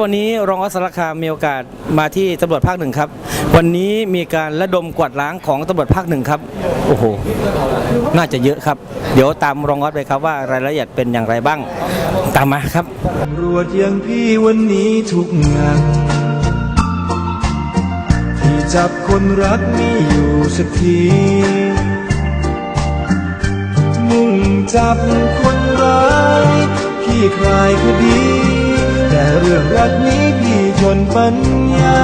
วัดสารคามมีโอกาสมาที่ตำรวจภาคหนึ่งครับ วันนี้มีการระดมกวาดล้างของตำรวจภาคหนึ่งครับโอ้โหน่าจะเยอะครับ เดี๋ยวตามรองวัดไปครับว่ารายละเอียดเป็นอย่างไรบ้าง ตามมาครับตำรวจอย่างพี่วันนี้ทุกงานที่จับคนรักม่อยู่สักทีมุ่งจับคนร้ายพี่คลายคดี รักนี้พี่จนปัญญา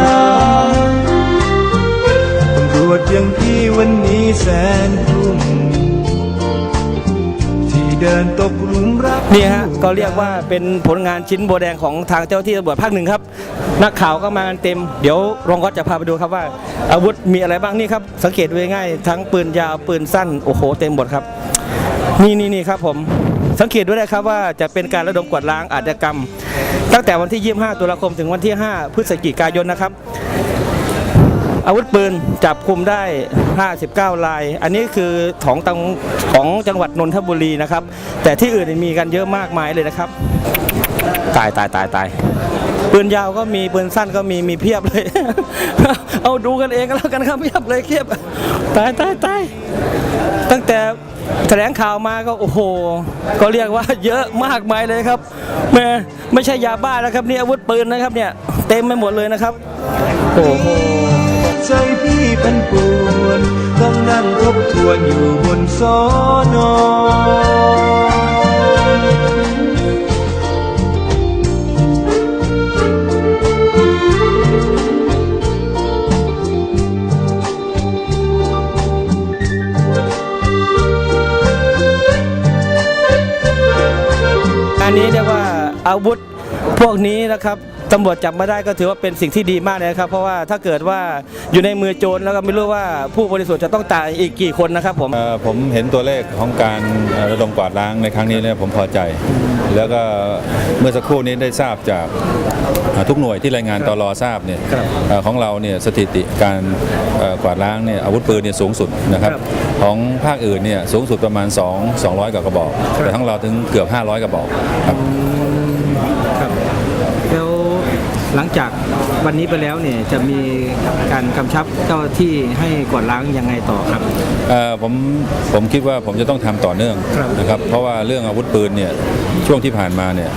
ตำรวจอย่างพี่วันนี้แสนทุ่มที่เดินตกหลุมรัก นี่ฮะก็เรียกว่าเป็นผลงานชิ้นโบแดงของทางเจ้าที่ตำรวจภาคหนึ่งครับ นักข่าวก็มากันเต็ม เดี๋ยวรองก็จะพาไปดูครับว่า อาวุธมีอะไรบ้างนี่ครับสังเกตดูง่ายๆทั้งปืนยาวปืนสั้นโอ้โหเต็มหมดครับ นี่นี่นี่ครับผม สังเกตด้วยนะครับว่าจะเป็นการระดมกวาดล้างอาชญากรรม ตั้งแต่วันที่ 25 ตุลาคมถึงวันที่ 5 พฤศจิกายนนะครับ อาวุธปืนจับคุมได้ 59 ลาย อันนี้คือของตังของจังหวัดนนทบุรีนะครับ แต่ที่อื่นมีกันเยอะมากมายเลยนะครับ ตายตายตายตายปืนยาวก็มีปืนสั้นก็มีมีเพียบเลย เอาดูกันเองก็แล้วกันครับเพียบเลยเพียบตายตายตายตั้งแต่ แถลงข่าวมาก็โอ้โห ก็เรียกว่าเยอะมากมายเลยครับแม่ไม่ใช่ยาบ้านะครับนี่อาวุธปืนนะครับเนี่ยเต็มไปหมดเลยนะครับโอ้โหใจพี่เป็นปวนต้องนั่งทบทวนอยู่บนโซนอ อาวุธพวกนี้นะครับ ตำรวจจับมาได้ก็ถือว่าเป็นสิ่งที่ดีมากเลยนะครับ เพราะว่าถ้าเกิดว่าอยู่ในมือโจรแล้วก็ไม่รู้ว่าผู้บริสุทธิ์จะต้องตายอีกกี่คนนะครับผมเอ่อผมเห็นตัวเลขของการเอ่อระดมกวาดล้างในครั้งนี้เนี่ยผมพอใจ แล้วก็เมื่อสักครู่นี้ได้ทราบจากเอ่อทุกหน่วยที่รายงานตลอทราบเนี่ยครับเอ่อของเราเนี่ยสถิติการเอ่อกวาดล้างเนี่ยอาวุธปืนเนี่ยสูงสุดนะครับครับของภาคอื่นเนี่ยสูงสุดประมาณ 2 200กว่ากระบอกครับแต่ของเราถึงเกือบ 500กระบอกครับครับแล้ว หลังจากวันนี้ไปแล้วเนี่ยจะมีการกำชับเจ้าที่ให้กวาดล้างยังไงต่อครับ เอ่อผมผมคิดว่าผมจะต้องทำต่อเนื่องครับนะครับ เพราะว่าเรื่องอาวุธปืนเนี่ยช่วงที่ผ่านมาเนี่ย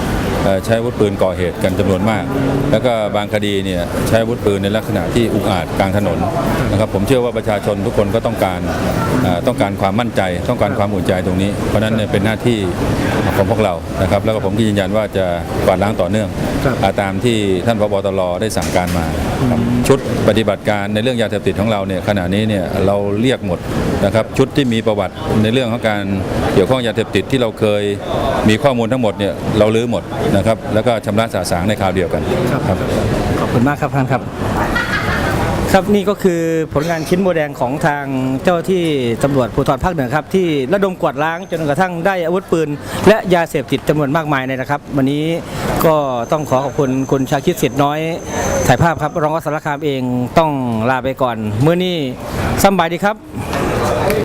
ใช้อาวุธปืนก่อเหตุกันจำนวนมาก แล้วก็บางคดีเนี่ยใช้อาวุธปืนในลักษณะที่อุกอาจกลางถนนนะครับผมเชื่อว่าประชาชนทุกคนก็ต้องการเอ่อต้องการความมั่นใจ ต้องการความอุ่นใจตรงนี้ เพราะฉะนั้นเนี่ยเป็นหน้าที่ของพวกเรานะครับ แล้วก็ผมก็ยืนยันว่าจะกวาดล้างต่อเนื่องครับอ่าตามที่ท่านพบตรได้สั่งการมาครับชุดปฏิบัติการในเรื่องยาเสพติดของเราเนี่ยขณะนี้เนี่ยเราเรียกหมดนะครับชุดที่มีประวัติในเรื่องของการเกี่ยวข้องยาเสพติดที่เราเคยมีข้อมูลทั้งหมดเนี่ยเราลื้อหมดนะครับแล้วก็ชำระสาสางในคราวเดียวกันครับขอบคุณมากครับท่านครับ ครับนี่ก็คือผลงานชิ้นโบแดงของทางเจ้าหน้าที่ตำรวจภูธรภาคเหนือครับ ที่ระดมกวาดล้างจนกระทั่งได้อาวุธปืน และยาเสพติดจำนวนมากมายเลยนะครับ วันนี้ก็ต้องขอขอบคุณคุณชาคิดสิทธิ์น้อยถ่ายภาพครับรองวัดสารคามเองต้องลาไปก่อนเมื่อนี้สำบายดีครับ